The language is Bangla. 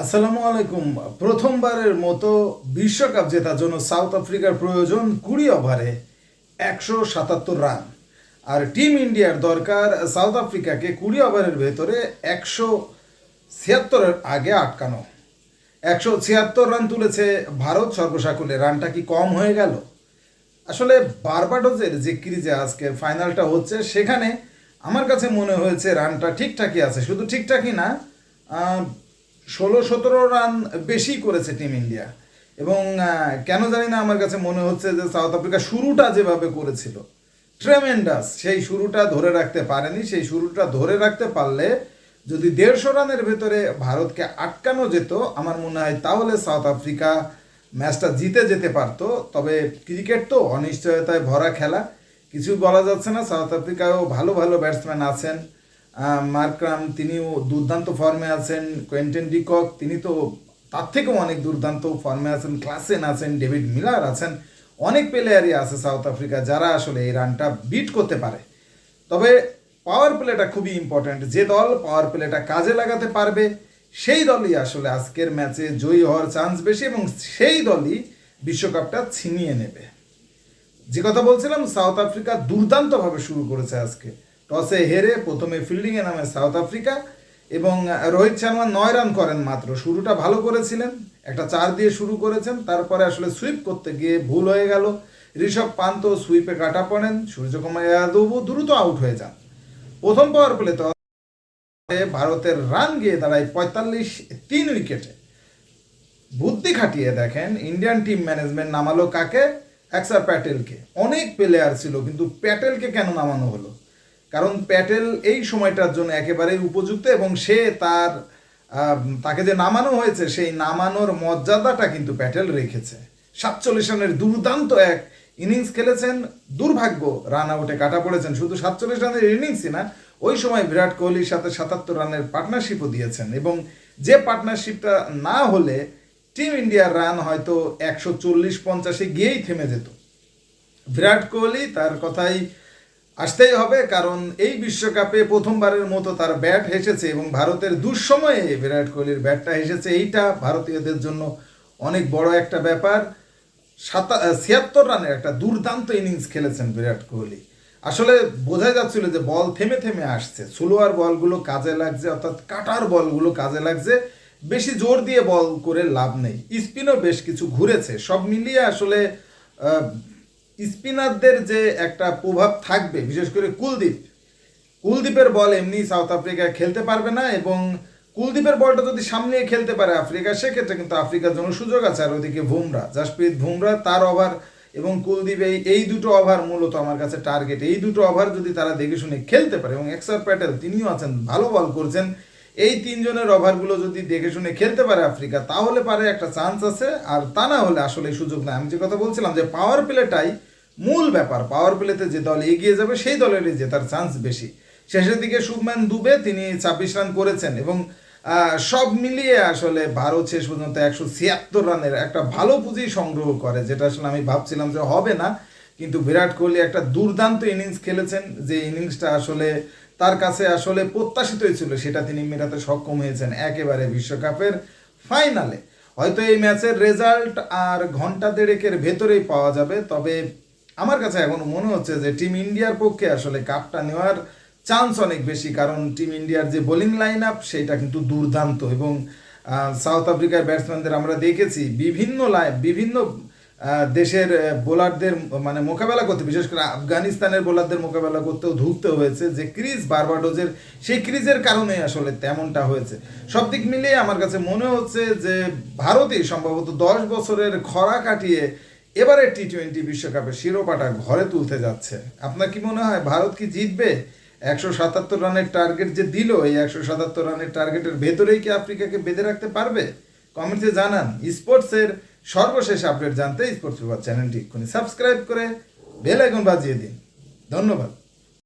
আসসালামু আলাইকুম। প্রথমবারের মতো বিশ্বকাপ জেতার জন্য সাউথ আফ্রিকার প্রয়োজন কুড়ি ওভারে একশো সাতাত্তর রান। আর টিম ইন্ডিয়ার দরকার সাউথ আফ্রিকাকে কুড়ি ওভারের ভেতরে একশো ছিয়াত্তরের আগে আটকানো। একশো ছিয়াত্তর রান তুলেছে ভারত সর্বসাকুলে রানটা কি কম হয়ে গেল? আসলে বারবাডোজের যে ক্রিজে আজকে ফাইনালটা হচ্ছে, সেখানে আমার কাছে মনে হয়েছে রানটা ঠিকঠাকই আছে। শুধু ঠিকঠাকই না ষোলো সতেরো রান বেশি করেছে টিম ইন্ডিয়া। এবং কেন জানি না আমার কাছে মনে হচ্ছে যে সাউথ আফ্রিকা শুরুটা যেভাবে করেছিল ট্রেমেন্ডাস সেই শুরুটা ধরে রাখতে পারেনি, সেই শুরুটা ধরে রাখতে পারলে যদি দেড়শো রানের ভেতরে ভারতকে আটকানো যেত, আমার মনে হয় তাহলে সাউথ আফ্রিকা ম্যাচটা জিতে যেতে পারতো। তবে ক্রিকেট তো অনিশ্চয়তায় ভরা খেলা, কিছু বলা যাচ্ছে না, সাউথ আফ্রিকায়ও ভালো ভালো ব্যাটসম্যান আছেন। মার্করাম তিনিও দুর্দান্ত ফর্মে আছেন। কোয়েন্টেন ডিকক, তিনি তো তার থেকেও অনেক দুর্দান্ত ফর্মে আছেন। ক্লাসেন আছেন, ডেভিড মিলার আছেন। অনেক প্লেয়ারই আছে সাউথ আফ্রিকা যারা আসলে এই রানটা বিট করতে পারে। তবে পাওয়ার প্লেটা খুবই ইম্পর্ট্যান্ট যে দল পাওয়ার প্লেটা কাজে লাগাতে পারবে, সেই দলই আসলে আজকের ম্যাচে জয়ী হওয়ার চান্স বেশি এবং সেই দলই বিশ্বকাপটা ছিনিয়ে নেবে। যে কথা বলছিলাম সাউথ আফ্রিকা দুর্দান্তভাবে শুরু করেছে আজকে। টসে হেরে প্রথমে ফিল্ডিংয়ে নামে সাউথ আফ্রিকা এবং রোহিত শর্মা নয় রান করেন মাত্র। শুরুটা ভালো করেছিলেন, একটা চার দিয়ে শুরু করেছেন, তারপরে আসলে সুইপ করতে গিয়ে ভুল হয়ে গেল। ঋষভ পান্ত সুইপে কাটা পড়েন, সূর্যকুমার যাদবও দ্রুত আউট হয়ে যান। প্রথম পাওয়ার প্লে তো ভারতের রান গিয়ে দাঁড়ায় পঁয়তাল্লিশ তিন উইকেটে। বুদ্ধি খাটিয়ে দেখেন, ইন্ডিয়ান টিম ম্যানেজমেন্ট নামালো কাকে? অ্যাক্সার প্যাটেলকে। অনেক প্লেয়ার ছিল, কিন্তু প্যাটেলকে কেন নামানো হলো? কারণ প্যাটেল এই সময়টার জন্য একেবারেই উপযুক্ত এবং সে তার তাকে যে নামানো হয়েছে, সেই নামানোর মর্যাদাটা কিন্তু প্যাটেল রেখেছে। সাতচল্লিশ রানের দুর্দান্ত এক ইনিংস খেলেছেন, দুর্ভাগ্য রান আউটে কাটা পড়েছেন। শুধু সাতচল্লিশ রানের ইনিংসই না, ওই সময় বিরাট কোহলির সাথে সাতাত্তর রানের পার্টনারশিপও দিয়েছেন এবং যে পার্টনারশিপটা না হলে টিম ইন্ডিয়ার রান হয়তো একশো চল্লিশ পঞ্চাশে গিয়েই থেমে যেত। বিরাট কোহলি তার কথাই আসতেই হবে, কারণ এই বিশ্বকাপে প্রথমবারের মতো তার ব্যাট হেসেছে এবং ভারতের দুঃসময়ে বিরাট কোহলির ব্যাটটা হেসেছে। এইটা ভারতীয়দের জন্য অনেক বড় একটা ব্যাপার। সাতা ছিয়াত্তর রানের একটা দুর্দান্ত ইনিংস খেলেছেন বিরাট কোহলি। আসলে বোঝা যাচ্ছিল যে বল থেমে থেমে আসছে। স্লোয়ার বলগুলো কাজে লাগছে, অর্থাৎ কাটার বলগুলো কাজে লাগছে। বেশি জোর দিয়ে বল করে লাভ নেই। স্পিনও বেশ কিছু ঘুরেছে। সব মিলিয়ে আসলে স্পিনারদের যে একটা প্রভাব থাকবে, বিশেষ করে কুলদীপ, কুলদীপের বল এমনি সাউথ আফ্রিকা খেলতে পারবে না এবং কুলদীপের বলটা যদি সামনে খেলতে পারে আফ্রিকা, সেক্ষেত্রে কিন্তু আফ্রিকার জন্য সুযোগ আছে। আর ওদিকে বুমরা, জাসপ্রীত বুমরা তার ওভার এবং কুলদীপ এই এই দুটো ওভার মূলত আমার কাছে টার্গেট এই দুটো ওভার যদি তারা দেখে শুনে খেলতে পারে এবং এক্সার প্যাটেল তিনিও আছেন, ভালো বল করছেন। এই তিনজনের ওভারগুলো যদি দেখে শুনে খেলতে পারে আফ্রিকা, তাহলে পারে একটা চান্স আছে, আর তা না হলে আসলে সুযোগ নাই। আমি যে কথা বলছিলাম যে পাওয়ার প্লেটাই মূল ব্যাপার। পাওয়ার প্লেতে যে দল এগিয়ে যাবে, সেই দলেরই জেতার চান্স বেশি। শেষের দিকে শুভম্যান দুবে, তিনি ছাব্বিশ রান করেছেন এবং সব মিলিয়ে আসলে ভারত শেষ পর্যন্ত একশো ছিয়াত্তর রানের একটা ভালো পুঁজি সংগ্রহ করে, যেটা আসলে আমি ভাবছিলাম যে হবে না। কিন্তু বিরাট কোহলি একটা দুর্দান্ত ইনিংস খেলেছেন, যে ইনিংসটা আসলে তার কাছে আসলে প্রত্যাশিতই ছিল, সেটা তিনি মেটাতে সক্ষম হয়েছেন একেবারে বিশ্বকাপের ফাইনালে। হয়তো এই ম্যাচের রেজাল্ট আর ঘণ্টা দেড়েকের ভেতরেই পাওয়া যাবে, তবে আমার কাছে এখন মনে হচ্ছে যে টিম ইন্ডিয়ার পক্ষে আসলে কাপটা নেওয়ার চান্স অনেক বেশি, কারণ টিম ইন্ডিয়ার যে বোলিং লাইন আপ সেটা কিন্তু দুর্দান্ত। এবং সাউথ আফ্রিকার ব্যাটসম্যানদের আমরা দেখেছি বিভিন্ন লাইন বিভিন্ন দেশের বোলারদের মানে মোকাবেলা করতে, বিশেষ করে আফগানিস্তানের বোলারদের মোকাবেলা করতেও ধুকতে হয়েছে যে ক্রিজ বারবাডোজের, সেই ক্রিজের কারণে আসলে তেমনটা হয়েছে। সব দিক মিলিয়ে আমার কাছে মনে হচ্ছে যে ভারতই সম্ভবত দশ বছরের খরা কাটিয়ে এবারে টি টোয়েন্টি বিশ্বকাপের শিরোপাটা ঘরে তুলতে যাচ্ছে। আপনার কি মনে হয়, ভারত কি জিতবে? একশো সাতাত্তর রানের টার্গেট যে দিল, এই একশো সাতাত্তর রানের টার্গেটের ভেতরেই কি আফ্রিকাকে বেঁধে রাখতে পারবে? কমেন্টে জানান। স্পোর্টসের সর্বশেষ আপডেট জানতে স্পোর্টস চ্যানেলটি এক্ষুনি সাবস্ক্রাইব করে বেল আইকন বাজিয়ে দিন। ধন্যবাদ।